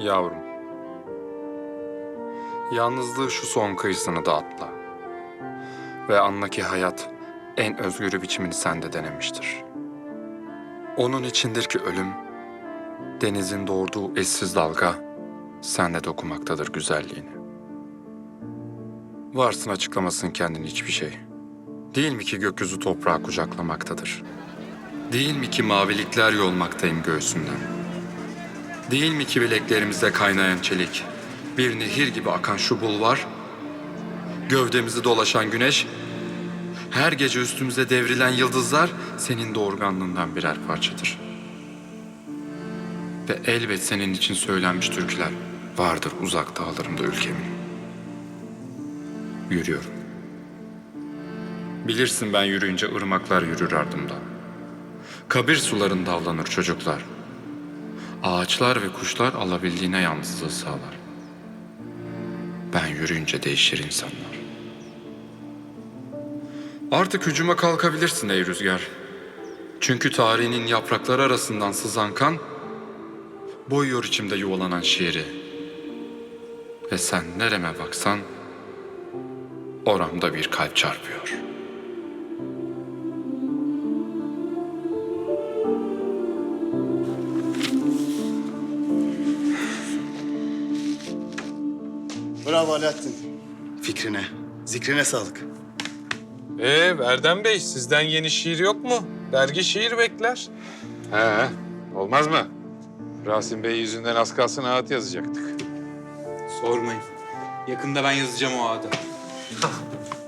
Yavrum. Yalnızlığı şu son kıyısını da atla. Ve anla ki hayat en özgürü biçimini sende denemiştir. Onun içindir ki ölüm, denizin doğurduğu eşsiz dalga, sende dokumaktadır güzelliğini. Varsın açıklamasın kendini hiçbir şey. Değil mi ki gökyüzü toprağı kucaklamaktadır? Değil mi ki mavilikler yolmaktayım göğsünden? Değil mi ki bileklerimizde kaynayan çelik, bir nehir gibi akan şu bulvar, gövdemizi dolaşan güneş, her gece üstümüze devrilen yıldızlar senin doğurganlığından birer parçadır. Ve elbet senin için söylenmiş türküler vardır uzak dağlarımda ülkemin. Yürüyorum. Bilirsin ben yürüyünce ırmaklar yürür ardımda. Kabir sularında avlanır çocuklar. Ağaçlar ve kuşlar alabildiğine yalnızlığı sağlar. Ben yürüyünce değişir insanlar. Artık hücuma kalkabilirsin ey rüzgar. Çünkü tarihinin yaprakları arasından sızan kan, boyuyor içimde yuvalanan şiiri. Ve sen nereme baksan, oramda bir kalp çarpıyor. Bravo Alaaddin. Fikrine, zikrine sağlık. Ee Erdem Bey sizden yeni şiir yok mu? Dergi şiir bekler. He, olmaz mı? Rasim Bey yüzünden az kalsın ağıt yazacaktık. Sormayın. Yakında ben yazacağım o ağda.